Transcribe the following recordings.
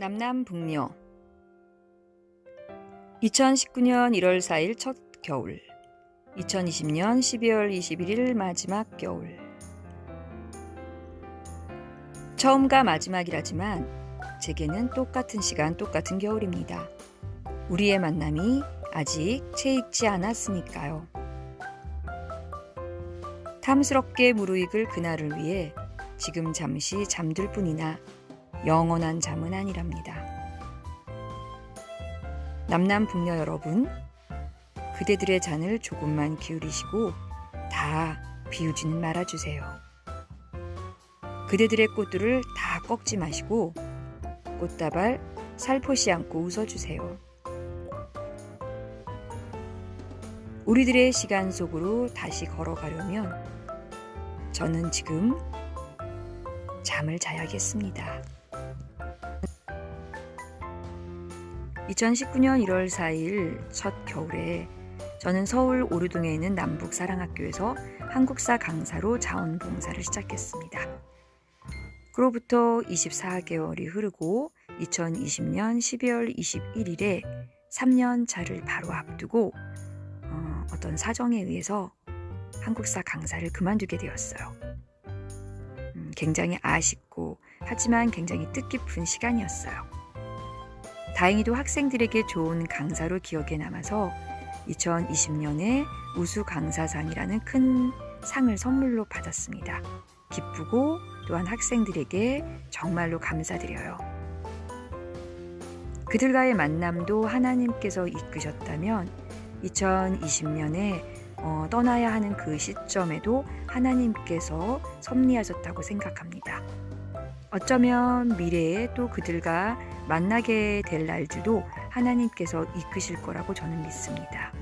남남북녀 2019년 1월 4일 첫 겨울 2020년 12월 21일 마지막 겨울 처음과 마지막이라지만 제게는 똑같은 시간 똑같은 겨울입니다. 우리의 만남이 아직 채 익지 않았으니까요. 탐스럽게 무르익을 그날을 위해 지금 잠시 잠들 뿐이나 영원한 잠은 아니랍니다. 남남 북녀 여러분, 그대들의 잔을 조금만 기울이시고 다 비우지는 말아주세요. 그대들의 꽃들을 다 꺾지 마시고 꽃다발 살포시 않고 웃어주세요. 우리들의 시간 속으로 다시 걸어가려면 저는 지금 잠을 자야겠습니다. 2019년 1월 4일 첫 겨울에 저는 서울 오류동에 있는 남북 사랑학교에서 한국사 강사로 자원봉사를 시작했습니다. 그로부터 24개월이 흐르고 2020년 12월 21일에 3년 차를 바로 앞두고 어, 어떤 사정에 의해서 한국사 강사를 그만두게 되었어요. 음, 굉장히 아쉽고 하지만 굉장히 뜻깊은 시간이었어요. 다행히도 학생들에게 좋은 강사로 기억에 남아서 2020년에 우수 강사상이라는 큰 상을 선물로 받았습니다. 기쁘고 또한 학생들에게 정말로 감사드려요. 그들과의 만남도 하나님께서 이끄셨다면 2020년에 어, 떠나야 하는 그 시점에도 하나님께서 섭리하셨다고 생각합니다. 어쩌면 미래에 또 그들과 만나게 될 날들도 하나님께서 이끄실 거라고 저는 믿습니다.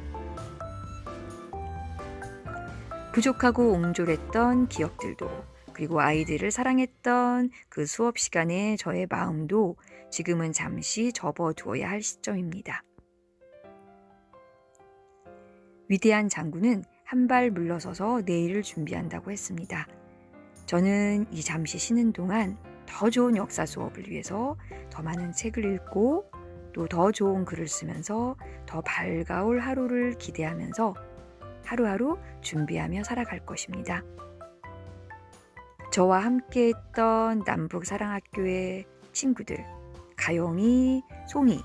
부족하고 옹졸했던 기억들도 그리고 아이들을 사랑했던 그 수업 시간의 저의 마음도 지금은 잠시 접어두어야 할 시점입니다. 위대한 장군은 한 발 물러서서 내일을 준비한다고 했습니다. 저는 이 잠시 쉬는 동안 더 좋은 역사 수업을 위해서 더 많은 책을 읽고 또 더 좋은 글을 쓰면서 더 밝아올 하루를 기대하면서 하루하루 준비하며 살아갈 것입니다. 저와 함께 했던 남북 사랑학교의 친구들, 가영이, 송이,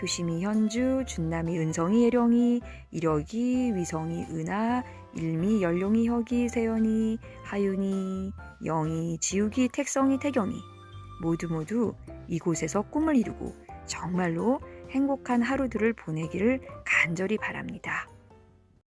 효심이, 현주, 준남이, 은성이, 예령이, 이력이, 위성이, 은하, 일미, 연룡이, 혁이, 세연이, 하윤이, 영이, 지욱이, 택성이, 태경이 모두 모두 이곳에서 꿈을 이루고 정말로 행복한 하루들을 보내기를 간절히 바랍니다.